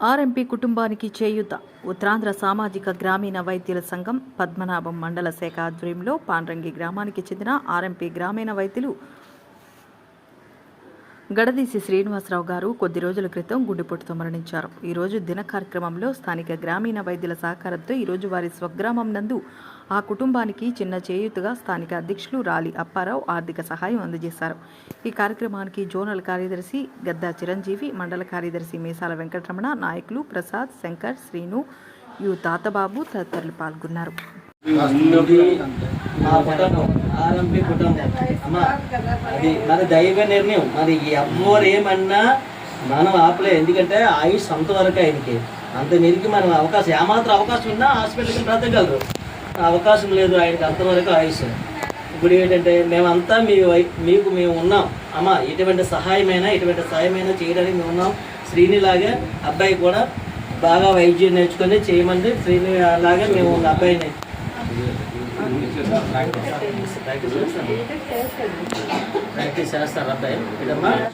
RMP కుటుంబానికి చేయూత ఉత్తరాంధ్ర సామాజిక గ్రామీణ వైద్యుల సంఘం పద్మనాభం మండల శాఖ ఆధ్వర్యంలో పాండ్రంగి గ్రామానికి చెందిన ఆర్ఎంపీ గ్రామీణ వైద్యులు గడదీసి శ్రీనివాసరావు గారు కొద్ది రోజుల క్రితం గుండెపోటుతో మరణించారు. ఈరోజు దిన కార్యక్రమంలో స్థానిక గ్రామీణ వైద్యుల సహకారంతో ఈరోజు వారి స్వగ్రామం నందు ఆ కుటుంబానికి చిన్న చేయూతగా స్థానిక అధ్యక్షులు రాలి అప్పారావు ఆర్థిక సహాయం అందజేశారు. ఈ కార్యక్రమానికి జోనల్ కార్యదర్శి గద్దా చిరంజీవి మండల కార్యదర్శి మేసాల వెంకటరమణ నాయకులు ప్రసాద్ శంకర్ శ్రీను యు తాతబాబు తదితరులు పాల్గొన్నారు. మా కుటుంబం ఆర్ఎంపీ కుటుంబం అమ్మా అది మరి దైవ నిర్ణయం మరి ఎవరు ఏమన్నా మనం ఆపలే ఎందుకంటే ఆయుష్ అంతవరకు ఆయనకి అంత మెరికి మనం అవకాశం ఏమాత్రం అవకాశం ఉన్నా హాస్పిటల్కి బ్రతకగలరు అవకాశం లేదు ఆయనకి అంతవరకు ఆయుష్ ఇప్పుడు ఏంటంటే మేమంతా మీ వై- మీకు మేము ఉన్నాం అమ్మ ఎటువంటి సహాయమైనా ఎటువంటి సహాయమైనా చేయడానికి మేము ఉన్నాం శ్రీనిలాగా అబ్బాయి కూడా బాగా వైద్యం నేర్చుకొని చేయమంటే శ్రీని లాగా మేము ఉన్న అబ్బాయిని ప్రాక్టీస్ చేస్తారు